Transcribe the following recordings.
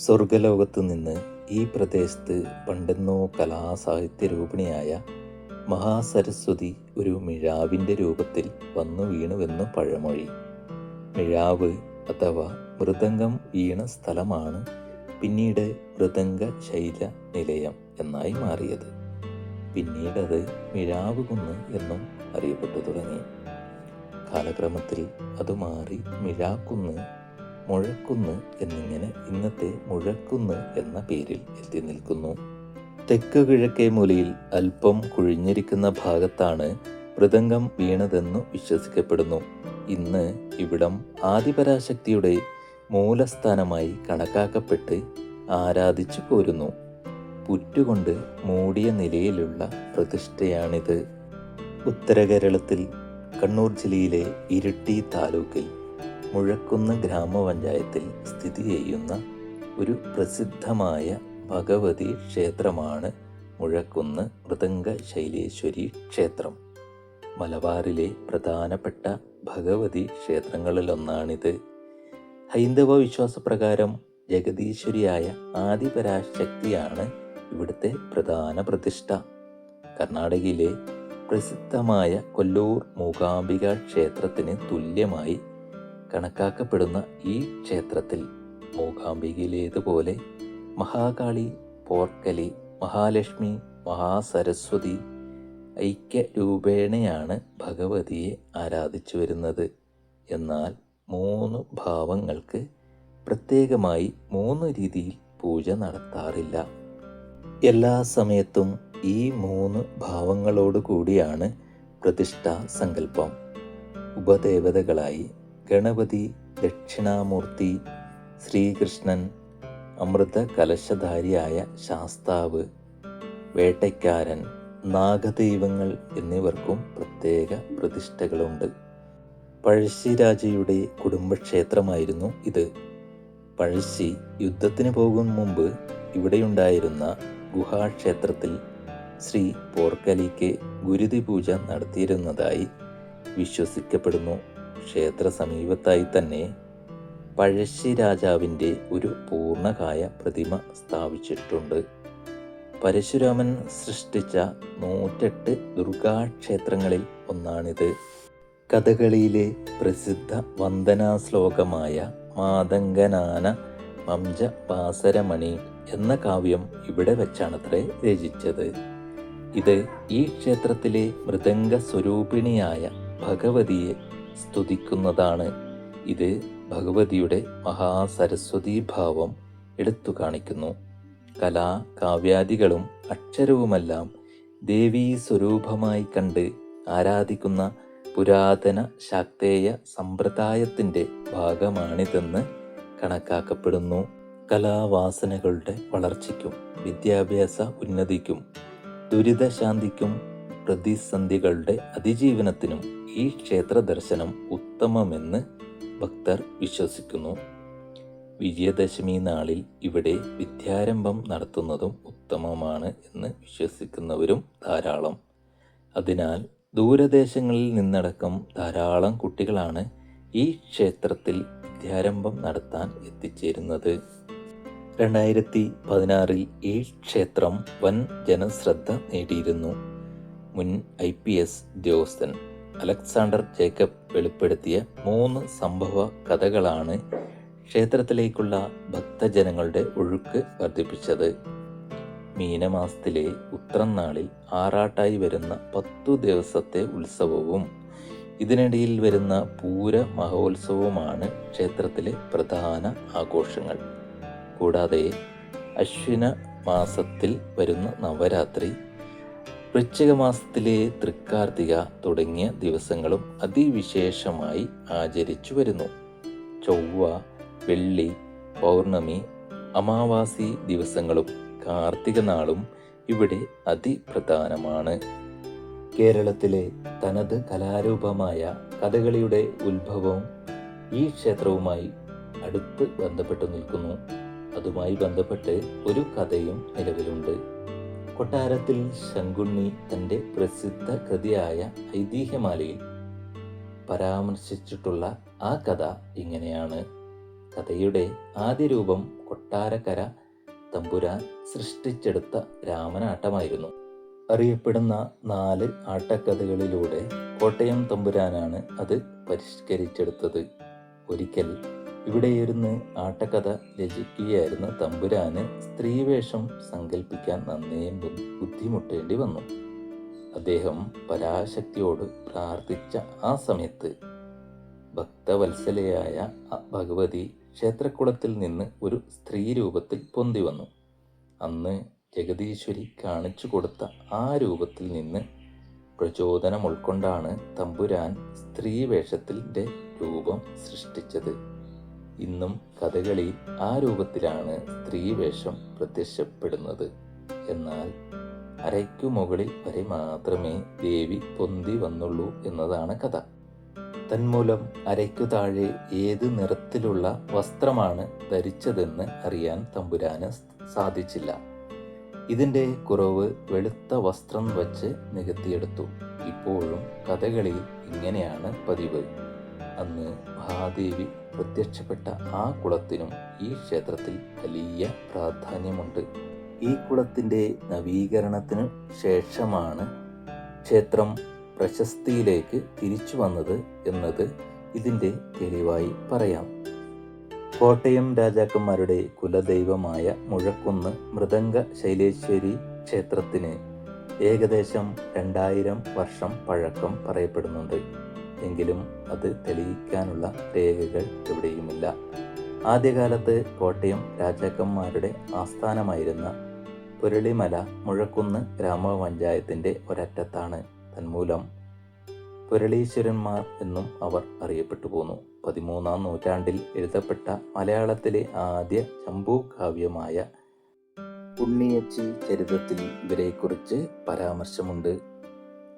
സ്വർഗലോകത്തു നിന്ന് ഈ പ്രദേശത്ത് പണ്ടെന്നോ കലാസാഹിത്യ രൂപിണിയായ മഹാസരസ്വതി ഒരു മിഴാവിന്റെ രൂപത്തിൽ വന്നു വീണുവെന്നു പഴമൊഴി. മിഴാവ് അഥവാ മൃദംഗം വീണ സ്ഥലമാണ് പിന്നീട് മൃദംഗ ശൈല നിലയം എന്നായി മാറിയത്. പിന്നീടത് മിഴാവ് കുന്ന് എന്നും അറിയപ്പെട്ടു തുടങ്ങി. കാലക്രമത്തിൽ അത് മാറി മിഴാക്കുന്ന് മുഴക്കുന്ന് എന്നിങ്ങനെ ഇന്നത്തെ മുഴക്കുന്ന് എന്ന പേരിൽ എത്തി നിൽക്കുന്നു. തെക്ക് കിഴക്കേ മൂലയിൽ അല്പം കുഴിഞ്ഞിരിക്കുന്ന ഭാഗത്താണ് മൃദംഗം വീണതെന്നു വിശ്വസിക്കപ്പെടുന്നു. ഇന്ന് ഇവിടം ആദിപരാശക്തിയുടെ മൂലസ്ഥാനമായി കണക്കാക്കപ്പെട്ട് ആരാധിച്ചു പോരുന്നു. പുറ്റുകൊണ്ട് മൂടിയ നിലയിലുള്ള പ്രതിഷ്ഠയാണിത്. ഉത്തരകേരളത്തിൽ കണ്ണൂർ ജില്ലയിലെ ഇരിട്ടി താലൂക്കിൽ മുഴക്കുന്ന് ഗ്രാമപഞ്ചായത്തിൽ സ്ഥിതി ചെയ്യുന്ന ഒരു പ്രസിദ്ധമായ ഭഗവതി ക്ഷേത്രമാണ് മുഴക്കുന്ന് മൃദംഗ ശൈലേശ്വരി ക്ഷേത്രം. മലബാറിലെ പ്രധാനപ്പെട്ട ഭഗവതി ക്ഷേത്രങ്ങളിലൊന്നാണിത്. ഹൈന്ദവ വിശ്വാസപ്രകാരം ജഗദീശ്വരിയായ ആദിപരാശക്തിയാണ് ഇവിടുത്തെ പ്രധാന പ്രതിഷ്ഠ. കർണാടകയിലെ പ്രസിദ്ധമായ കൊല്ലൂർ മൂകാംബിക ക്ഷേത്രത്തിന് തുല്യമായി കണക്കാക്കപ്പെടുന്ന ഈ ക്ഷേത്രത്തിൽ മൂകാംബികയിലേതുപോലെ മഹാകാളി പോർക്കലി മഹാലക്ഷ്മി മഹാസരസ്വതി ഐക്യ രൂപേണയാണ് ഭഗവതിയെ ആരാധിച്ചു വരുന്നത്. എന്നാൽ മൂന്ന് ഭാവങ്ങൾക്ക് പ്രത്യേകമായി മൂന്ന് രീതിയിൽ പൂജ നടത്താറില്ല. എല്ലാ സമയത്തും ഈ മൂന്ന് ഭാവങ്ങളോടുകൂടിയാണ് പ്രതിഷ്ഠാ സങ്കല്പം. ഉപദേവതകളായി ഗണപതി ദക്ഷിണാമൂർത്തി ശ്രീകൃഷ്ണൻ അമൃത കലശധാരിയായ ശാസ്താവ് വേട്ടയ്ക്കാരൻ നാഗദൈവങ്ങൾ എന്നിവർക്കും പ്രത്യേക പ്രതിഷ്ഠകളുണ്ട്. പഴശ്ശിരാജയുടെ കുടുംബക്ഷേത്രമായിരുന്നു ഇത്. പഴശ്ശി യുദ്ധത്തിന് പോകും മുമ്പ് ഇവിടെയുണ്ടായിരുന്ന ഗുഹാക്ഷേത്രത്തിൽ ശ്രീ പോർക്കലിക്ക് ഗുരുതി പൂജ നടത്തിയിരുന്നതായി വിശ്വസിക്കപ്പെടുന്നു. ക്ഷേത്ര സമീപത്തായി തന്നെ പഴശ്ശി രാജാവിന്റെ ഒരു പൂർണകായ പ്രതിമ സ്ഥാപിച്ചിട്ടുണ്ട്. പരശുരാമൻ സൃഷ്ടിച്ച നൂറ്റെട്ട് ദുർഗാക്ഷേത്രങ്ങളിൽ ഒന്നാണിത്. കഥകളിയിലെ പ്രസിദ്ധ വന്ദനാ ശ്ലോകമായ മാതങ്കനാന മംജ പാസരമണി എന്ന കാവ്യം ഇവിടെ വെച്ചാണത്രേ രചിച്ചത്. ഇത് ഈ ക്ഷേത്രത്തിലെ മൃദംഗ സ്വരൂപിണിയായ ഭഗവതിയെ സ്തുതിക്കുന്നതാണ്. ഇത് ഭഗവതിയുടെ മഹാസരസ്വതീഭാവം എടുത്തു കാണിക്കുന്നു. കലാ കാവ്യാദികളും അക്ഷരവുമെല്ലാം ദേവീ സ്വരൂപമായി കണ്ട് ആരാധിക്കുന്ന പുരാതന ശാക്തേയ സമ്പ്രദായത്തിന്റെ ഭാഗമാണിതെന്ന് കണക്കാക്കപ്പെടുന്നു. കലാവാസനകളുടെ വളർച്ചയ്ക്കും വിദ്യാഭ്യാസ ഉന്നതിക്കും ദുരിതശാന്തിക്കും പ്രതിസന്ധികളുടെ അതിജീവനത്തിനും ഈ ക്ഷേത്ര ദർശനം ഉത്തമമെന്ന് ഭക്തർ വിശ്വസിക്കുന്നു. വിജയദശമി നാളിൽ ഇവിടെ വിദ്യാരംഭം നടത്തുന്നതും ഉത്തമമാണ് എന്ന് വിശ്വസിക്കുന്നവരും ധാരാളം. അതിനാൽ ദൂരദേശങ്ങളിൽ നിന്നടക്കം ധാരാളം കുട്ടികളാണ് ഈ ക്ഷേത്രത്തിൽ വിദ്യാരംഭം നടത്താൻ എത്തിച്ചേരുന്നത്. രണ്ടായിരത്തി പതിനാറിൽ ഈ ക്ഷേത്രം വൻ ജനശ്രദ്ധ നേടിയിരുന്നു. മുൻ ഐ പി എസ് ഉദ്യോഗസ്ഥൻ അലക്സാണ്ടർ ജേക്കബ് വെളിപ്പെടുത്തിയ മൂന്ന് സംഭവ കഥകളാണ് ക്ഷേത്രത്തിലേക്കുള്ള ഭക്തജനങ്ങളുടെ ഒഴുക്ക് വർദ്ധിപ്പിച്ചത്. മീനമാസത്തിലെ ഉത്രം നാളിൽ ആറാട്ടായി വരുന്ന പത്തു ദിവസത്തെ ഉത്സവവും ഇതിനിടയിൽ വരുന്ന പൂര മഹോത്സവവുമാണ് ക്ഷേത്രത്തിലെ പ്രധാന ആഘോഷങ്ങൾ. കൂടാതെ അശ്വിന മാസത്തിൽ വരുന്ന നവരാത്രി വൃശ്ചിക മാസത്തിലെ തൃക്കാർത്തിക തുടങ്ങിയ ദിവസങ്ങളും അതിവിശേഷമായി ആചരിച്ചു വരുന്നു. ചൊവ്വ വെള്ളി പൗർണമി അമാവാസി ദിവസങ്ങളും കാർത്തിക നാളും ഇവിടെ അതിപ്രധാനമാണ്. കേരളത്തിലെ തനത് കലാരൂപമായ കഥകളിയുടെ ഉത്ഭവവും ഈ ക്ഷേത്രവുമായി അടുത്ത് ബന്ധപ്പെട്ടു നിൽക്കുന്നു. അതുമായി ബന്ധപ്പെട്ട് ഒരു കഥയും നിലവിലുണ്ട്. കൊട്ടാരത്തിൽ ശങ്കുണ്ണി തന്റെ പ്രസിദ്ധ കൃതിയായ ഐതിഹ്യമാലയിൽ പരാമർശിച്ചിട്ടുള്ള ആ കഥ ഇങ്ങനെയാണ്. കഥയുടെ ആദ്യ രൂപം കൊട്ടാരക്കര തമ്പുരാൻ സൃഷ്ടിച്ചെടുത്ത രാമനാട്ടമായിരുന്നു. അറിയപ്പെടുന്ന നാല് ആട്ടക്കഥകളിലൂടെ കോട്ടയം തമ്പുരാനാണ് അത് പരിഷ്കരിച്ചെടുത്തത്. ഒരിക്കൽ ഇവിടെയിരുന്ന് ആട്ടക്കഥ രചിക്കുകയായിരുന്ന തമ്പുരാന് സ്ത്രീവേഷം സങ്കല്പിക്കാൻ നന്നേ ബുദ്ധിമുട്ടേണ്ടി വന്നു. അദ്ദേഹം പരാശക്തിയോട് പ്രാർത്ഥിച്ച ആ സമയത്ത് ഭക്തവത്സലയായ ഭഗവതി ക്ഷേത്രക്കുളത്തിൽ നിന്ന് ഒരു സ്ത്രീ രൂപത്തിൽ പൊന്തി വന്നു. അന്ന് ജഗദീശ്വരി കാണിച്ചു കൊടുത്ത ആ രൂപത്തിൽ നിന്ന് പ്രചോദനം ഉൾക്കൊണ്ടാണ് തമ്പുരാൻ സ്ത്രീ വേഷത്തിന്റെ രൂപം സൃഷ്ടിച്ചത്. ഇന്നും കഥകളി ആ രൂപത്തിലാണ് സ്ത്രീ വേഷം പ്രത്യക്ഷപ്പെടുന്നത്. എന്നാൽ അരയ്ക്കു മുകളിൽ വരെ മാത്രമേ ദേവി പൊന്തി വന്നുള്ളൂ എന്നതാണ് കഥ. തന്മൂലം അരയ്ക്കു താഴെ ഏത് നിറത്തിലുള്ള വസ്ത്രമാണ് ധരിച്ചതെന്ന് അറിയാൻ തമ്പുരാന് സാധിച്ചില്ല. ഇതിന്റെ കുറവ് വെളുത്ത വസ്ത്രം വച്ച് നികത്തിയെടുത്തു. ഇപ്പോഴും കഥകളിയിൽ ഇങ്ങനെയാണ് പതിവ്. അന്ന് മഹാദേവി പ്രത്യക്ഷപ്പെട്ട ആ കുളത്തിനും ഈ ക്ഷേത്രത്തിൽ വലിയ പ്രാധാന്യമുണ്ട്. ഈ കുളത്തിന്റെ നവീകരണത്തിന് ശേഷമാണ് ക്ഷേത്രം പ്രശസ്തിയിലേക്ക് തിരിച്ചു വന്നത് എന്നത് ഇതിന്റെ തെളിവായി പറയാം. കോട്ടയം രാജാക്കന്മാരുടെ കുലദൈവമായ മുഴക്കുന്ന് മൃദംഗ ശൈലേശ്വരി ക്ഷേത്രത്തിന് ഏകദേശം രണ്ടായിരം വർഷം പഴക്കം പറയപ്പെടുന്നുണ്ട്. എങ്കിലും അത് തെളിയിക്കാനുള്ള രേഖകൾ എവിടെയുമില്ല. ആദ്യകാലത്ത് കോട്ടയം രാജാക്കന്മാരുടെ ആസ്ഥാനമായിരുന്ന പുരളിമല മുഴക്കുന്ന് ഗ്രാമപഞ്ചായത്തിന്റെ ഒരറ്റത്താണ് തന്മൂലം. പുരളീശ്വരന്മാർ എന്നും അവർ അറിയപ്പെട്ടു പോന്നു. പതിമൂന്നാം നൂറ്റാണ്ടിൽ എഴുതപ്പെട്ട മലയാളത്തിലെ ആദ്യ ശംഭു കാവ്യമായ ഉണ്ണിയച്ചി ചരിതത്തിൽ ഇവരെക്കുറിച്ച് പരാമർശമുണ്ട്.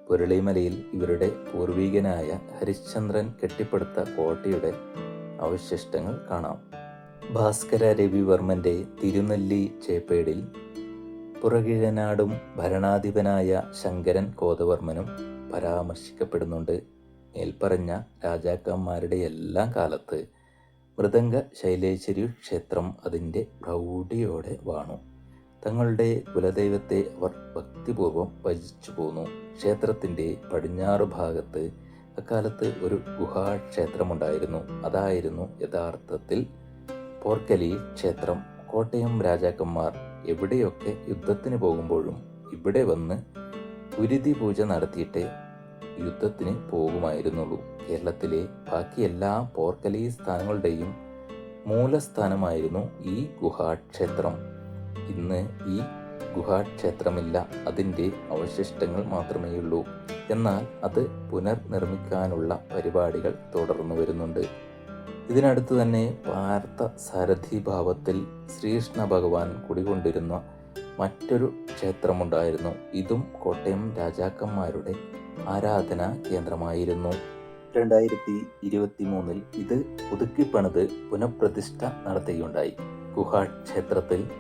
പുരളിമലയിൽ ഇവരുടെ പൂർവികനായ ഹരിശ്ചന്ദ്രൻ കെട്ടിപ്പടുത്ത കോട്ടയുടെ അവശിഷ്ടങ്ങൾ കാണാം. ഭാസ്കര രവിവർമ്മന്റെ തിരുനെല്ലി ചേപ്പേടിൽ പുറകിഴനാടും ഭരണാധിപനായ ശങ്കരൻ കോതവർമ്മനും പരാമർശിക്കപ്പെടുന്നുണ്ട്. മേൽപ്പറഞ്ഞ രാജാക്കന്മാരുടെ എല്ലാം കാലത്ത് മൃദംഗ ശൈലേശ്വരി ക്ഷേത്രം അതിന്റെ പ്രൗഢിയോടെ വാണു. തങ്ങളുടെ കുലദൈവത്തെ അവർ ഭക്തിപൂർവം ഭജിച്ചു പോന്നു. ക്ഷേത്രത്തിന്റെ പടിഞ്ഞാറ് ഭാഗത്ത് അക്കാലത്ത് ഒരു ഗുഹാക്ഷേത്രമുണ്ടായിരുന്നു. അതായിരുന്നു യഥാർത്ഥത്തിൽ പോർക്കലി ക്ഷേത്രം. കോട്ടയം രാജാക്കന്മാർ എവിടെയൊക്കെ യുദ്ധത്തിന് പോകുമ്പോഴും ഇവിടെ വന്ന് കുരുതി പൂജ നടത്തിയിട്ടേ യുദ്ധത്തിന് പോകുമായിരുന്നുള്ളൂ. കേരളത്തിലെ ബാക്കി എല്ലാ പോർക്കലി സ്ഥാനങ്ങളുടെയും മൂലസ്ഥാനമായിരുന്നു ഈ ഗുഹാക്ഷേത്രം. ഇന്ന് ഈ ഗുഹാക്ഷേത്രമില്ല അതിന്റെ അവശിഷ്ടങ്ങൾ മാത്രമേയുള്ളൂ. എന്നാൽ അത് പുനർനിർമ്മിക്കാനുള്ള പരിപാടികൾ തുടർന്നു വരുന്നുണ്ട്. ഇതിനടുത്ത് തന്നെ പാർത്ഥ സാരഥി ഭാവത്തിൽ ശ്രീകൃഷ്ണ ഭഗവാൻ കുടികൊണ്ടിരുന്ന മറ്റൊരു ക്ഷേത്രമുണ്ടായിരുന്നു. ഇതും കോട്ടയം രാജാക്കന്മാരുടെ ആരാധന കേന്ദ്രമായിരുന്നു. രണ്ടായിരത്തി ഇരുപത്തി മൂന്നിൽ ഇത് പുതുക്കിപ്പണിത് പുനഃപ്രതിഷ്ഠ നടത്തുകയുണ്ടായി. ഗുഹാക്ഷേത്രത്തിൽ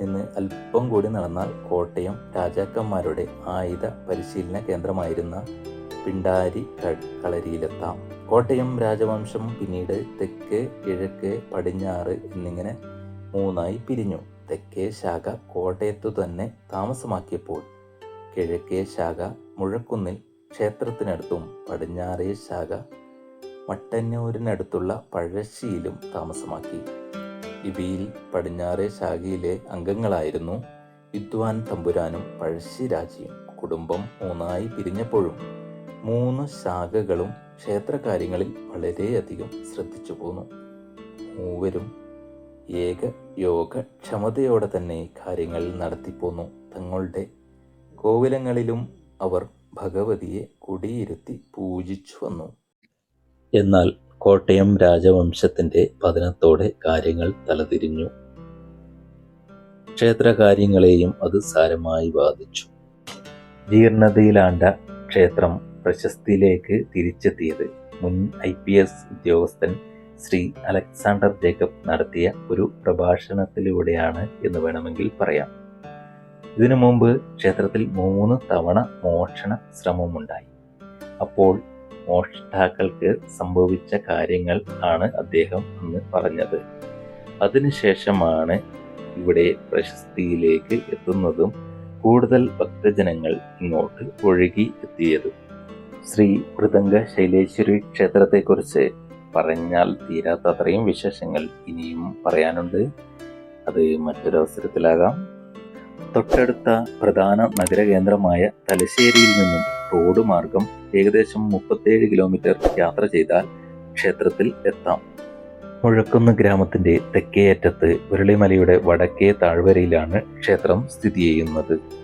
നിന്ന് അല്പം കൂടി നടന്നാൽ കോട്ടയം രാജാക്കന്മാരുടെ ആയുധ പരിശീലന കേന്ദ്രമായിരുന്ന പിണ്ടാരി കളരിയിലെത്താം. കോട്ടയം രാജവംശം പിന്നീട് തെക്ക് കിഴക്ക് പടിഞ്ഞാറ് എന്നിങ്ങനെ മൂന്നായി പിരിഞ്ഞു. തെക്കേ ശാഖ കോട്ടയത്തു തന്നെ താമസമാക്കിയപ്പോൾ കിഴക്കേ ശാഖ മുഴക്കുന്നിൽ ക്ഷേത്രത്തിനടുത്തും പടിഞ്ഞാറേ ശാഖ മട്ടന്നൂരിനടുത്തുള്ള പഴശ്ശിയിലും താമസമാക്കി. ഇവയിൽ പടിഞ്ഞാറേ ശാഖയിലെ അംഗങ്ങളായിരുന്നു. വിദ്വാൻ തമ്പുരാനും പഴശ്ശി രാജയും കുടുംബം മൂന്നായി പിരിഞ്ഞപ്പോഴും മൂന്ന് ശാഖകളും ക്ഷേത്രകാര്യങ്ങളിൽ വളരെയധികം ശ്രദ്ധിച്ചു പോന്നു. മൂവരും ഏക യോഗ ക്ഷമതയോടെ തന്നെ കാര്യങ്ങൾ നടത്തിപ്പോന്നു തങ്ങളുടെ കോവിലങ്ങളിലും അവർ ഭഗവതിയെ കുടിയിരുത്തി പൂജിച്ചു വന്നു. എന്നാൽ കോട്ടയം രാജവംശത്തിന്റെ പതനത്തോടെ കാര്യങ്ങൾ തലതിരിഞ്ഞു. ക്ഷേത്രകാര്യങ്ങളെയും അത് സാരമായി ബാധിച്ചു. ജീർണതയിലാണ്ട ക്ഷേത്രം പ്രശസ്തിയിലേക്ക് തിരിച്ചെത്തിയത് മുൻ ഐ പി എസ് ഉദ്യോഗസ്ഥൻ ശ്രീ അലക്സാണ്ടർ ജേക്കബ് നടത്തിയ ഒരു പ്രഭാഷണത്തിലൂടെയാണ് എന്ന് വേണമെങ്കിൽ പറയാം. ഇതിനു മുമ്പ് ക്ഷേത്രത്തിൽ മൂന്ന് തവണ മോഷണ ശ്രമമുണ്ടായി. അപ്പോൾ മോഷ്ടാക്കൾക്ക് സംഭവിച്ച കാര്യങ്ങൾ ആണ് അദ്ദേഹം അന്ന് പറഞ്ഞത്. അതിനുശേഷമാണ് ഇവിടെ പ്രശസ്തിയിലേക്ക് എത്തുന്നതും കൂടുതൽ ഭക്തജനങ്ങൾ ഇങ്ങോട്ട് ഒഴുകി എത്തിയതും. ശ്രീ മൃദംഗ ശൈലേശ്വരി ക്ഷേത്രത്തെക്കുറിച്ച് പറഞ്ഞാൽ തീരാത്തത്രയും വിശേഷങ്ങൾ ഇനിയും പറയാനുണ്ട്. അത് മറ്റൊരവസരത്തിലാകാം തൊട്ടടുത്ത പ്രധാന നഗരകേന്ദ്രമായ തലശ്ശേരിയിൽ നിന്നും റോഡ് മാർഗം ഏകദേശം മുപ്പത്തേഴ് കിലോമീറ്റർ യാത്ര ചെയ്താൽ ക്ഷേത്രത്തിൽ എത്താം. മുഴക്കുന്ന് ഗ്രാമത്തിന്റെ തെക്കേയറ്റത്ത് ഉരുളിമലയുടെ വടക്കേ താഴ്വരയിലാണ് ക്ഷേത്രം സ്ഥിതി ചെയ്യുന്നത്.